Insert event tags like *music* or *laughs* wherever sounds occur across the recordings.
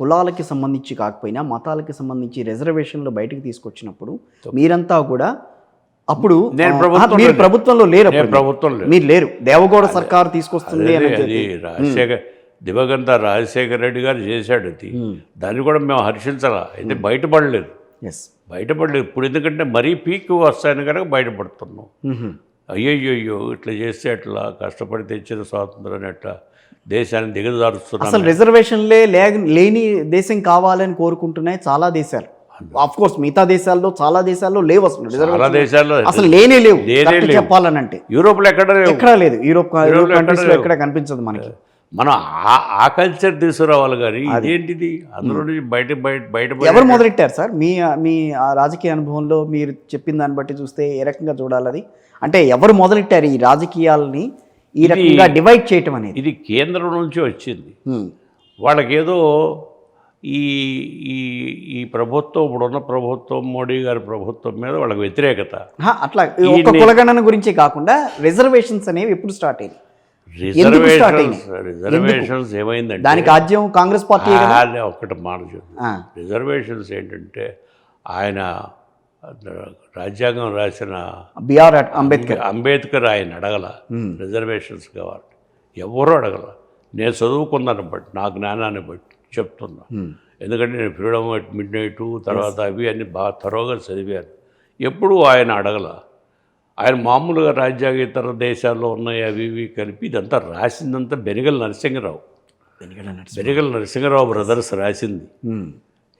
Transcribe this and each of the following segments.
కులాలకి సంబంధించి కాకపోయినా మతాలకి సంబంధించి రిజర్వేషన్లు బయటకు తీసుకొచ్చినప్పుడు మీరంతా కూడా అప్పుడు మీరు. ప్రభుత్వంలో లేరు. ప్రభుత్వం మీరు లేరు. దేవగౌడ సర్కార్ తీసుకొస్తుంది రాజశేఖర్ దివంగత రాజశేఖర రెడ్డి గారు చేశాడు అది. దాన్ని కూడా మేము హర్షించాలా. అయితే బయటపడలేదు. ఎస్ బయటపడలేదు. ఇప్పుడు ఎందుకంటే మరీ పీక్ వస్తాయని కనుక బయటపడుతున్నాం. అయ్యయ్యో ఇట్లా చేస్తే అట్లా కష్టపడి తెచ్చిన స్వాతంత్రాన్ని అట్లా దేశాన్ని దిగజారుస్తున్నాం అసలు రిజర్వేషన్లే లేని దేశం కావాలని కోరుకుంటున్నాయి చాలా దేశాలు. ఆఫ్ కోర్స్ మిగతా దేశాల్లో చాలా దేశాల్లో లేవు అసలు చాలా దేశాల్లో అసలు లేనే లేవు. చెప్పాలనంటే. యూరోప్లో ఎక్కడ ఎక్కడా లేదు. యూరోప్ యూరోప్ యూరోప్లో కంట్రీస్లో ఎక్కడ కనిపించదు మనకి. మనం ఆ- కల్చర్ తీసుకురావాలి కానీ ఇదేంటిది? అందులో నుంచి బయట బయట బయట ఎవరు మొదలెట్టారు సార్? మీ మీ ఆ రాజకీయ అనుభవంలో మీరు చెప్పిన దాన్ని బట్టి చూస్తే ఏ రకంగా చూడాలి అది? అంటే ఎవరు మొదలెట్టారు ఈ రాజకీయాలని? ఈ రకంగా డివైడ్ చేయటం అనేది. ఇది కేంద్రం నుంచి వచ్చింది. వాళ్ళకేదో ఈ ఈ ఈ ప్రభుత్వం ఇప్పుడున్న ప్రభుత్వం మోడీ గారి ప్రభుత్వం మీద వాళ్ళకి వ్యతిరేకత. అట్లా కులగణన గురించి కాకుండా రిజర్వేషన్స్ అనేవి ఎప్పుడు స్టార్ట్ అయ్యాయి start రిజర్వేషన్స్ రిజర్వేషన్స్ ఏమైందంటే దానికి ఆద్యం కాంగ్రెస్ పార్టీ ఆలే ఒక్కటి మాట రిజర్వేషన్స్ ఏంటంటే ఆయన రాజ్యాంగం రాసిన బిఆర్ అంబేద్కర్ అంబేద్కర్ ఆయన అడగల రిజర్వేషన్స్ కావాలి ఎవరు అడగల. నేను చదువుకున్నాను బట్టి నా జ్ఞానాన్ని బట్టి చెప్తున్నా. ఎందుకంటే నేను ఫ్రీడమ్ అట్ మిడ్ నైట్ తర్వాత అవి అన్ని బాగా తరోగా చదివాను. ఎప్పుడూ ఆయన అడగల. ఆయన మామూలుగా రాజ్యాంగేతర దేశాల్లో ఉన్నాయి అవి ఇవి కలిపి ఇదంతా రాసిందంతా బెనిగల్ నరసింహరావు. బెనిగల్ నరసింహరావు బ్రదర్స్ రాసింది.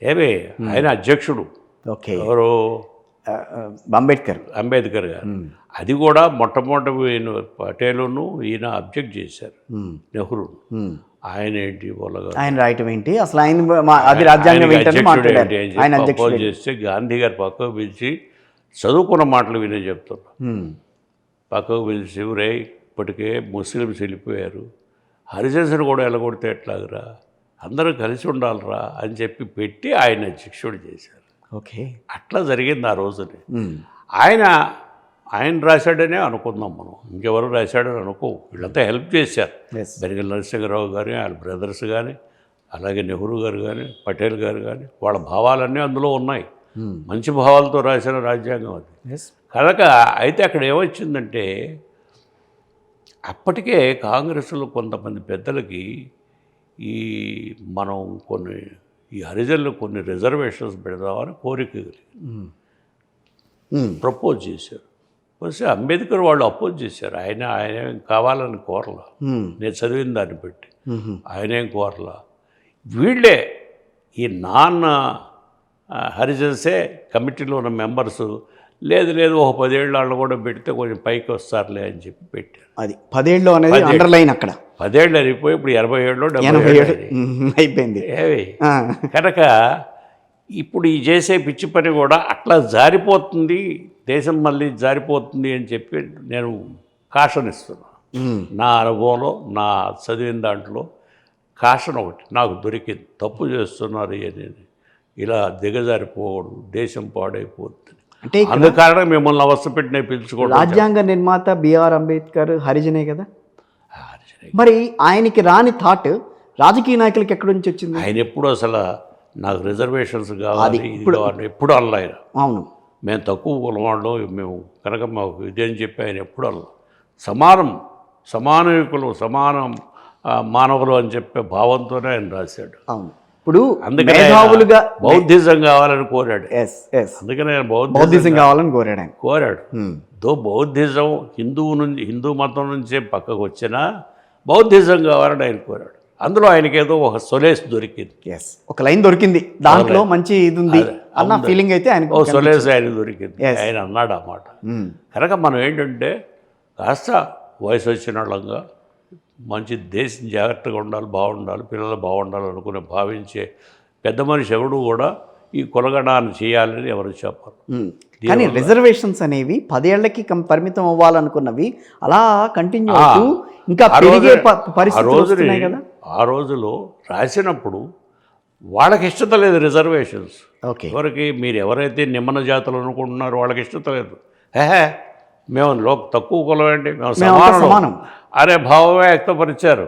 ఏమే? ఆయన అధ్యక్షుడు. ఓకే ఎవరు? అంబేద్కర్. అంబేద్కర్ గారు. అది కూడా మొట్టమొదటి ఈయన పటేలును ఈయన అబ్జెక్ట్ చేశారు. నెహ్రూ ఆయన ఏంటి ఆయన రాయటం ఏంటి? అసలు ఆయన అది రాజ్యాంగం ఆయన అపోజ్ చేస్తే గాంధీ గారు పక్కకు పిలిచి చదువుకున్న మాటలు వినే చెప్తున్నా. పక్కకు పిలిచి రే ఇప్పటికే ముస్లిమ్స్ వెళ్ళిపోయారు. హరిజన్స్ని కూడా ఎలగొడితే ఎట్లాగరా? అందరూ కలిసి ఉండాలిరా అని చెప్పి పెట్టి ఆయన అధ్యక్షుడు చేశారు. ఓకే. అట్లా జరిగింది ఆ రోజుని. ఆయన ఆయన రాశాడనే అనుకుందాం మనం ఇంకెవరు రాశాడని అనుకో వీళ్ళంతా హెల్ప్ చేశారు. బెరిగల్ నరసింహరావు గారి వాళ్ళ బ్రదర్స్ కానీ అలాగే నెహ్రూ గారు కానీ పటేల్ గారు కానీ వాళ్ళ భావాలన్నీ అందులో ఉన్నాయి. మంచి భావాలతో రాసిన రాజ్యాంగం అది. కనుక అయితే అక్కడ ఏమొచ్చిందంటే అప్పటికే కాంగ్రెస్లో కొంతమంది పెద్దలకి ఈ మనం కొన్ని ఈ హరిజన్లు కొన్ని రిజర్వేషన్స్ పెడదామని కోరిక. ప్రపోజ్ చేశారు. వస్తే అంబేద్కర్ వాళ్ళు అపోజ్ చేశారు. ఆయన ఆయన ఏం కావాలని కోరలా. నేను చదివిన దాన్ని బట్టి. ఆయన ఏం కోరలా. వీళ్ళే ఈ నాన్న హరిజన్సే కమిటీలో ఉన్న మెంబర్స్ లేదు లేదు ఒక పదేళ్ళ వాళ్ళు కూడా పెడితే కొంచెం పైకి వస్తారులే అని చెప్పి పెట్టారు. అది పదేళ్ళు అనేది అండర్లైన్ అక్కడ. పదేళ్ళు అయిపోయి ఇప్పుడు ఎనభై ఏళ్ళు డెబ్బై ఏళ్ళు. అయిపోయింది. ఏవి. కనుక ఇప్పుడు ఈ చేసే పిచ్చి పని కూడా అట్లా జారిపోతుంది దేశం మళ్ళీ జారిపోతుంది అని చెప్పి నేను కాషన్ ఇస్తున్నాను. నా అనుభవంలో నా చదివిన దాంట్లో కాషన్ ఒకటి నాకు దొరికింది. తప్పు చేస్తున్నారు అనేది. ఇలా దిగజారిపోవడం దేశం పాడైపోతుంది. అంటే అందుకారణం మిమ్మల్ని అవస్థ పెట్టిన పిలుచుకోవడం రాజ్యాంగ నిర్మాత బిఆర్ అంబేద్కర్ హరిజనే కదా. మరి ఆయనకి రాని థాట్ రాజకీయ నాయకులకి ఎక్కడి నుంచి వచ్చింది? ఆయన ఎప్పుడు అసలు నాకు రిజర్వేషన్స్ కావాలి ఎప్పుడు అల్ల ఆయన. అవును. మేము తక్కువ కులవాళ్ళు మేము కనుక మాకు ఇదేం చెప్పి ఆయన ఎప్పుడు అల్ల సమానం సమానయుకులు సమానం మానవులు అని చెప్పే భావంతోనే ఆయన రాశాడు. అవును. ఇప్పుడు ఆయన మేధావులుగా బౌద్ధిజం కావాలని కోరాడు. ఎస్ ఎస్ అందుకనే ఆయన బౌద్ధ బౌద్ధిజం కావాలని కోరాడు ఆయన. కోరాడు. హ్మ్. దో బౌద్ధిజం హిందువు నుంచి హిందూ మతం నుంచే పక్కకు వచ్చినా బౌద్ధిజం కావాలని ఆయన కోరాడు. అందులో ఆయనకేదో ఒక సొలేస్ దొరికింది. ఎస్ ఒక లైన్ దొరికింది. దాంట్లో మంచి ఇది ఉంది అన్న ఫీలింగ్ అయితే ఆయనకు ఓ సొలేస్ ఆయన దొరికింది. ఆయన అన్నాడు ఆ మాట. హ్మ్. కనుక మనం ఏంటంటే కాస్త వయసు వచ్చిన వాళ్ళంగా మంచి దేశం జాగ్రత్తగా ఉండాలి బాగుండాలి పిల్లలు బాగుండాలి అనుకునే భావించే పెద్ద మనిషి ఎవడు కూడా ఈ కులగణాన్ని చేయాలని ఎవరు చెప్పరు. కానీ రిజర్వేషన్స్ అనేవి పదేళ్ళకి పరిమితం అవ్వాలనుకున్నవి అలా కంటిన్యూ అవుతూ ఇంకా ఆ పెరిగే పరిస్థితులు కదా? ఆ రోజులో రాసినప్పుడు వాళ్ళకి ఇష్టత లేదు రిజర్వేషన్స్. ఓకే. ఎవరికి మీరు ఎవరైతే నిమ్మన జాతులు అనుకుంటున్నారో వాళ్ళకి ఇష్టత లేదు. హే మేము లో తక్కువ కులం ఏంటి? మేము సమానం. అనే భావమే వ్యక్తపరిచారు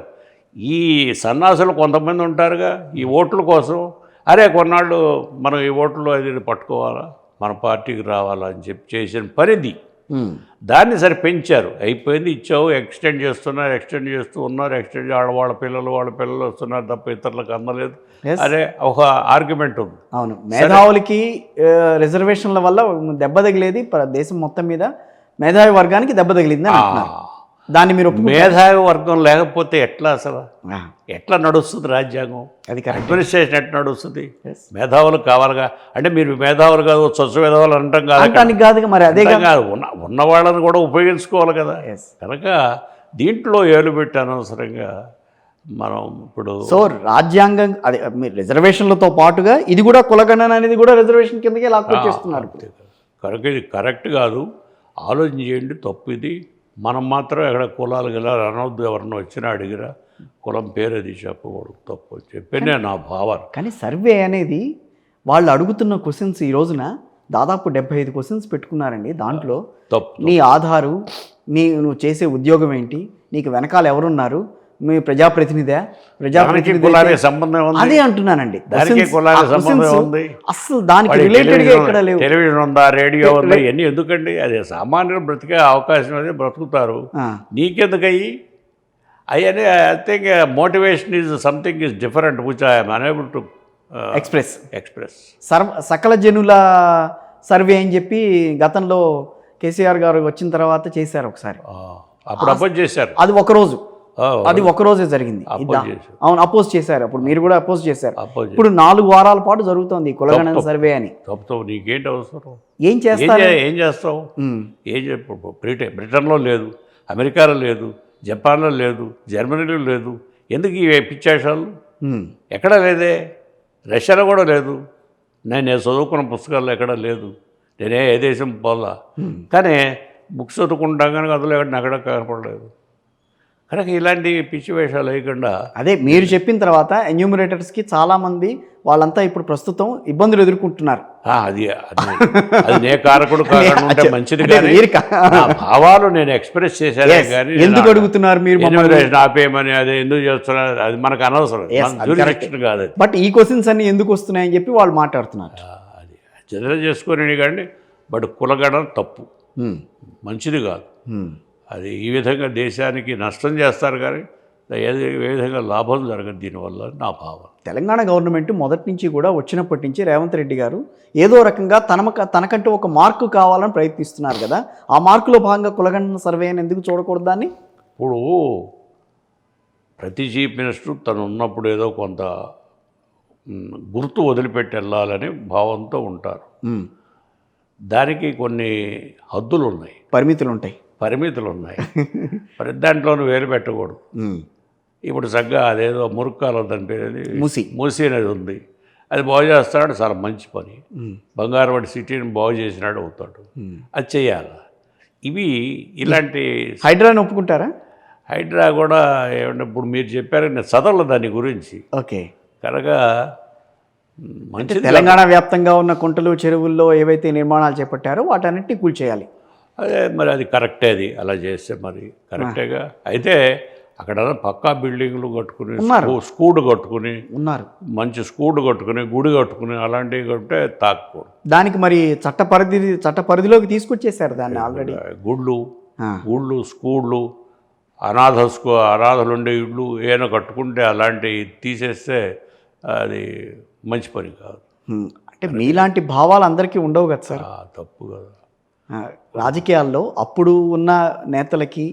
ఈ సన్నాసులు కొంతమంది ఉంటారుగా ఈ ఓట్ల కోసం. అరే కొన్నాళ్ళు మనం ఈ ఓట్లు అది పట్టుకోవాలా? మన పార్టీకి రావాలా అని చెప్పి చేసిన పరిధి. దాన్ని సరే పెంచారు. అయిపోయింది ఇచ్చావు ఎక్స్టెండ్ చేస్తున్నారు ఎక్స్టెండ్ చేస్తూ ఉన్నారు ఎక్స్టెండ్ వాళ్ళ వాళ్ళ పిల్లలు వాళ్ళ పిల్లలు వస్తున్నారు తప్ప ఇతరులకు అందలేదు. అరే ఒక ఆర్గ్యుమెంట్ ఉంది. అవును. మేధావులకి రిజర్వేషన్ల వల్ల దెబ్బ తగిలేది దేశం మొత్తం మీద మేధావి వర్గానికి దెబ్బ తగిలింది దాన్ని మీరు? మేధావి వర్గం లేకపోతే ఎట్లా అసలు? ఎట్లా నడుస్తుంది రాజ్యాంగం? అది అడ్మినిస్ట్రేషన్ ఎట్లా నడుస్తుంది. మేధావులు కావాలిగా. అంటే మీరు మేధావులు కాదు స్వచ్ఛ మేధావులు అనటం కాదు కాదుగా మరి అదే కాదు. ఉన్న ఉన్న వాళ్ళని కూడా ఉపయోగించుకోవాలి కదా. కనుక దీంట్లో ఏలు పెట్టి అనవసరంగా మనం ఇప్పుడు సో రాజ్యాంగం అదే మీరు రిజర్వేషన్లతో పాటుగా ఇది కూడా కులగణన అనేది కూడా రిజర్వేషన్ కిందకే లాక్కొచ్చేస్తున్నారు. కనుక ఇది కరెక్ట్ కాదు. ఆలోచన చేయండి తప్పు ఇది. మనం మాత్రం ఎక్కడ కులాలు గల అనవద్దు ఎవరన్నా వచ్చినా అడిగిరా కులం పేరు అది చెప్పకూడదు తప్పు చెప్పి. నేను నా భావన. కానీ సర్వే అనేది వాళ్ళు అడుగుతున్న క్వశ్చన్స్ ఈ రోజున దాదాపు డెబ్బై ఐదు క్వశ్చన్స్ పెట్టుకున్నారండి. దాంట్లో తప్పు. నీ ఆధారు నీ నువ్వు చేసే ఉద్యోగం ఏంటి నీకు వెనకాల ఎవరున్నారు మీ ప్రజాప్రతినిధా ప్రజాప్రతినిధి సంబంధం అదే అంటున్నానండి. అసలు దానికి రిలేటెడ్ ఎక్కడ లేవు. టెలివిజన్ ఉందా? రేడియో ఉందా? ఇవన్నీ ఎందుకండి? అది సామాన్యులు బ్రతికే అవకాశం అది బ్రతుకుతారు. ఆ, నీకెందుకయ్యి? అవన్నీ I think motivation is something is different which I'm unable to express express సర్వ సకల జనుల సర్వే అని చెప్పి గతంలో కేసీఆర్ గారు వచ్చిన తర్వాత చేశారు ఒకసారి. అప్పుడు అపోజ్ చేశారు. అది ఒక రోజు. ఆ, అది ఒక రోజే జరిగింది. అవును అపోజ్ చేశారు. అప్పుడు మీరు కూడా అపోజ్ చేశారు. ఇప్పుడు నాలుగు వారాల పాటు జరుగుతోంది కులగణన సర్వే అని. తప్పుతో నీకేంటి అవసరం? ఏం ఏం చేస్తారు? చే- ఏం చేస్తావు? ఏం చెప్పు బ్రిటన్ బ్రిటన్లో లేదు అమెరికాలో లేదు జపాన్లో లేదు జర్మనీలో లేదు. ఎందుకు ఈ పిచ్చేషాలు ఎక్కడ లేదే? రష్యాలో కూడా లేదు. నేను నేను చదువుకున్న పుస్తకాల్లో ఎక్కడ లేదు. నేనే ఏ దేశం పోలా. కానీ బుక్స్ చదువుకుంటాం కానీ అందులో ఎక్కడ ఎక్కడ కనపడలేదు. కనుక ఇలాంటి పిచ్చి వేషాలు వేయకుండా అదే మీరు చెప్పిన తర్వాత enumerators కి చాలా మంది వాళ్ళంతా ఇప్పుడు ప్రస్తుతం ఇబ్బందులు ఎదుర్కొంటున్నారు. అది అది నే కారకుడు *laughs* కాకుండా ఉంటే మంచిది కానీ భావాలు నేను ఎక్స్ప్రెస్ చేశానే. కానీ ఎందుకు అడుగుతున్నారు మీరు ఆపేయమని అది ఎందుకు చేస్తున్నారు? అది మనకు అనవసరం. కాదు బట్ ఈ క్వశ్చన్స్ అన్ని ఎందుకు వస్తున్నాయని చెప్పి వాళ్ళు మాట్లాడుతున్నారు. అది. జనరల్ చేసుకొని కానీ బట్ కులగడం తప్పు. ఉమ్, మంచిది కాదు. ఉమ్. అది ఈ విధంగా దేశానికి నష్టం చేస్తారు కానీ ఏ విధంగా లాభం జరగదు దీనివల్ల నా భావన. తెలంగాణ గవర్నమెంట్ మొదటి నుంచి కూడా వచ్చినప్పటి నుంచి రేవంత్ రెడ్డి గారు ఏదో రకంగా తన తనకంటూ ఒక మార్కు కావాలని ప్రయత్నిస్తున్నారు కదా ఆ మార్కులో భాగంగా కులగణన సర్వే అని ఎందుకు చూడకూడదు దాన్ని? ఇప్పుడు ప్రతి చీఫ్ మినిస్టర్ తను ఉన్నప్పుడు ఏదో కొంత గుర్తు వదిలిపెట్టి వెళ్ళాలని భావంతో ఉంటారు. దానికి కొన్ని హద్దులు ఉన్నాయి పరిమితులు ఉంటాయి పరిమితులు ఉన్నాయి ప్రతి దాంట్లోనూ వేలు పెట్టకూడదు. ఇప్పుడు చక్కగా అదేదో మురుక్కాల దాని పేరు? మూసి. మూసి అనేది ఉంది. అది బాగు చేస్తాడు చాలా మంచి పని. బంగారవాడి సిటీని బాగు చేసినాడు అవుతాడు. అది చేయాలి? ఇవి ఇలాంటి హైడ్రాని ఒప్పుకుంటారా? హైడ్రా కూడా ఏమంటే ఇప్పుడు మీరు చెప్పారు నేను చదవలేదు దాని గురించి. ఓకే. కనుక మ్, మంచిది తెలంగాణ వ్యాప్తంగా ఉన్న కుంటలు చెరువుల్లో ఏవైతే నిర్మాణాలు చేపట్టారో వాటన్నిటిని కూల్చేయాలి. అదే మరి అది కరెక్టే అది. అలా చేస్తే మరి కరెక్టేగా. అయితే అక్కడ పక్కా బిల్డింగ్లు కట్టుకుని స్కూడ్ కట్టుకుని ఉన్నారు. మంచి స్కూడ్ కట్టుకుని గుడి కట్టుకుని అలాంటివి కట్టే తాకూడదు దానికి మరి చట్ట పరిధి చట్ట పరిధిలోకి తీసుకొచ్చేసారు దాన్ని ఆల్రెడీ. గుళ్ళు గుళ్ళు స్కూళ్ళు అనాథ స్కూ అనాథలు ఉండే ఇళ్ళు ఏమైనా కట్టుకుంటే అలాంటివి తీసేస్తే అది మంచి పని కాదు. అంటే మీలాంటి భావాలు అందరికీ ఉండవు కదా సార్? ఆ, తప్పు కదా. రాజకీయాల్లో అప్పుడు ఉన్న నేతలకి